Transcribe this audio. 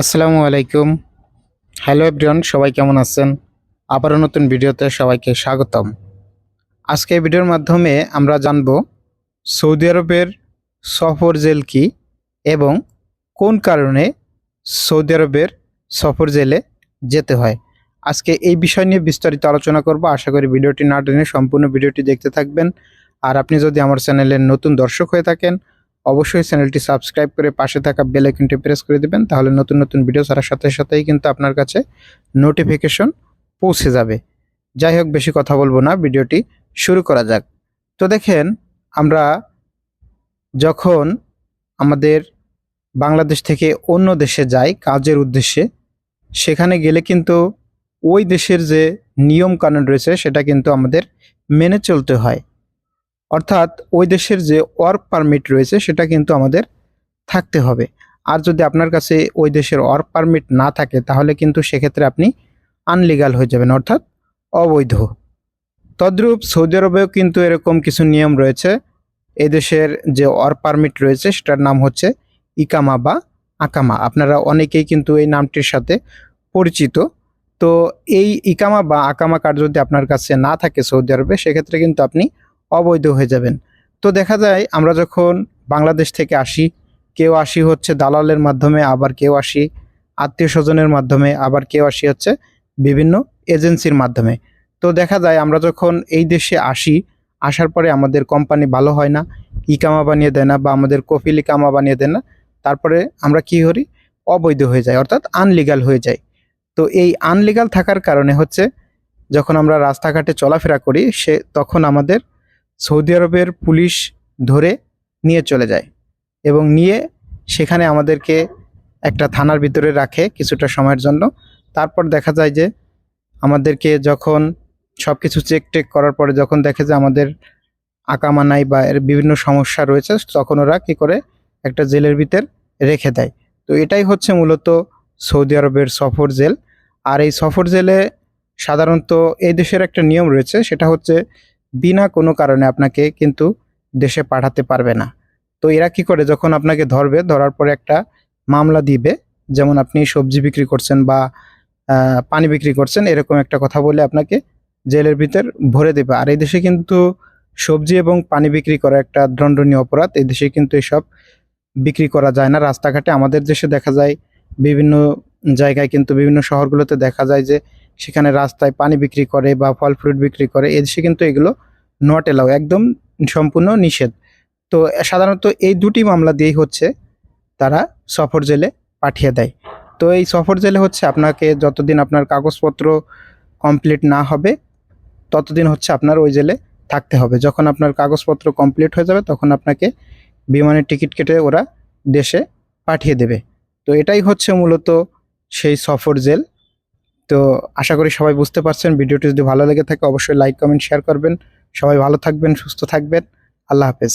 আসসালামু আলাইকুম। Hello everyone, সবাই কেমন আছেন? আবারও নতুন ভিডিওতে সবাইকে স্বাগতম। আজকে ভিডিওর মাধ্যমে আমরা জানব, সৌদি আরবের সফর জেল কি এবং কোন কারণে সৌদি আরবের সফর জেলে যেতে হয়। আজকে এই বিষয় নিয়ে বিস্তারিত আলোচনা করব। আশা করি ভিডিওটি না টেনে সম্পূর্ণ ভিডিওটি দেখতে থাকবেন। আর আপনি যদি আমার চ্যানেলের নতুন দর্শক হয়ে থাকেন অবশ্যই চ্যানেলটি সাবস্ক্রাইব করে পাশে থাকা বেল আইকনটি প্রেস করে দিবেন, তাহলে নতুন নতুন ভিডিও ছাড়ার সাথে সাথেই কিন্তু আপনার কাছে নোটিফিকেশন পৌঁছে যাবে। যাই হোক, বেশি কথা বলব না, ভিডিওটি শুরু করা যাক। তো দেখেন, আমরা যখন আমাদের বাংলাদেশ থেকে অন্য দেশে যাই, কাজের উদ্দেশ্যে, সেখানে গেলে কিন্তু ওই দেশের যে নিয়ম কানুন রয়েছে, সেটা কিন্তু আমাদের মেনে চলতে হয়। অর্থাৎ ওই দেশের যে ওয়ার্ক পারমিট রয়েছে, সেটা কিন্তু আমাদের থাকতে হবে। আর যদি আপনার কাছে ওই দেশের ওয়ার্ক পারমিট না থাকে, তাহলে কিন্তু সেক্ষেত্রে আপনি আনলিগাল হয়ে যাবেন, অর্থাৎ অবৈধ। তদ্রূপ সৌদি আরবেও কিন্তু এরকম কিছু নিয়ম রয়েছে। এই দেশের যে ওয়ার্ক পারমিট রয়েছে, সেটার নাম হচ্ছে ইকামা বা আকামা। আপনারা অনেকেই কিন্তু এই নামটির সাথে পরিচিত। তো এই ইকামা বা আকামা কার্ড যদি আপনার কাছে না থাকে সৌদি আরবে, সেক্ষেত্রে কিন্তু আপনি অবৈধ হয়ে যাবেন। তো দেখা যায় আমরা যখন বাংলাদেশ থেকে আসি, কেউ আসি হচ্ছে দালালের মাধ্যমে, আবার কেউ আসি আত্মীয় স্বজনের মাধ্যমে, আবার কেউ আসি হচ্ছে বিভিন্ন এজেন্সির মাধ্যমে। তো দেখা যায় আমরা যখন এই দেশে আসি, আসার পরে আমাদের কোম্পানি ভালো হয় না ইকামা বানিয়ে দেয় না বা আমাদের কফিল ইকামা বানিয়ে দেয় না, তারপরে আমরা কি করি? অবৈধ হয়ে যাই, অর্থাৎ আনলিগাল হয়ে যায় তো এই আনলিগাল থাকার কারণে হচ্ছে যখন আমরা রাস্তাঘাটে চলাফেরা করি, সে তখন আমাদের সৌদি আরবের পুলিশ ধরে নিয়ে চলে যায় এবং নিয়ে সেখানে আমাদেরকে একটা থানার ভিতরে রাখে কিছুটা সময়ের জন্য। তারপর দেখা যায় যে আমাদেরকে যখন সব কিছু চেক টেক করার পরে যখন দেখে যে আমাদের আকামা নাই বা এর বিভিন্ন সমস্যা রয়েছে, তখন ওরা কী করে একটা জেলের ভিতর রেখে দেয়। তো এটাই হচ্ছে মূলত সৌদি আরবের সফর জেল। আর এই সফর জেলে সাধারণত এই দেশের একটা নিয়ম রয়েছে, সেটা হচ্ছে বিনা কোনো কারণে আপনাকে কিন্তু দেশে পাঠাতে পারবে না। তো এরা কি করে? যখন আপনাকে ধরবে, ধরার পরে একটা মামলা দিবে, যেমন আপনি সবজি বিক্রি করছেন বা পানি বিক্রি করছেন, এরকম একটা কথা বলে আপনাকে জেলের ভিতর ভরে দেবে। আর এই দেশে কিন্তু সবজি এবং পানি বিক্রি করা একটা দণ্ডনীয় অপরাধ। এই দেশে কিন্তু এসব বিক্রি করা যায় না। রাস্তাঘাটে আমাদের দেশে দেখা যায় বিভিন্ন জায়গায় কিন্তু বিভিন্ন শহরগুলোতে দেখা যায় যে সেখানে রাস্তায় পানি বিক্রি করে বা ফল ফ্রুট বিক্রি করে, এদেশে কিন্তু এগুলো নট এলাও একদম সম্পূর্ণ নিষেধ। তো সাধারণত এই দুটি মামলা দিয়েই হচ্ছে তারা সফর জেলে পাঠিয়ে দেয়। তো এই সফর জেলে হচ্ছে আপনাকে যতদিন আপনার কাগজপত্র কমপ্লিট না হবে, ততদিন হচ্ছে আপনার ওই জেলে থাকতে হবে। যখন আপনার কাগজপত্র কমপ্লিট হয়ে যাবে, তখন আপনাকে বিমানের টিকিট কেটে ওরা দেশে পাঠিয়ে দেবে। তো এটাই হচ্ছে মূলত সেই সফর জেল। তো আশা করি সবাই বুঝতে পারছেন, ভিডিওটি যদি ভালো লেগে থাকে অবশ্যই লাইক কমেন্ট শেয়ার করবেন। সবাই ভালো থাকবেন, সুস্থ থাকবেন। আল্লাহ হাফেজ।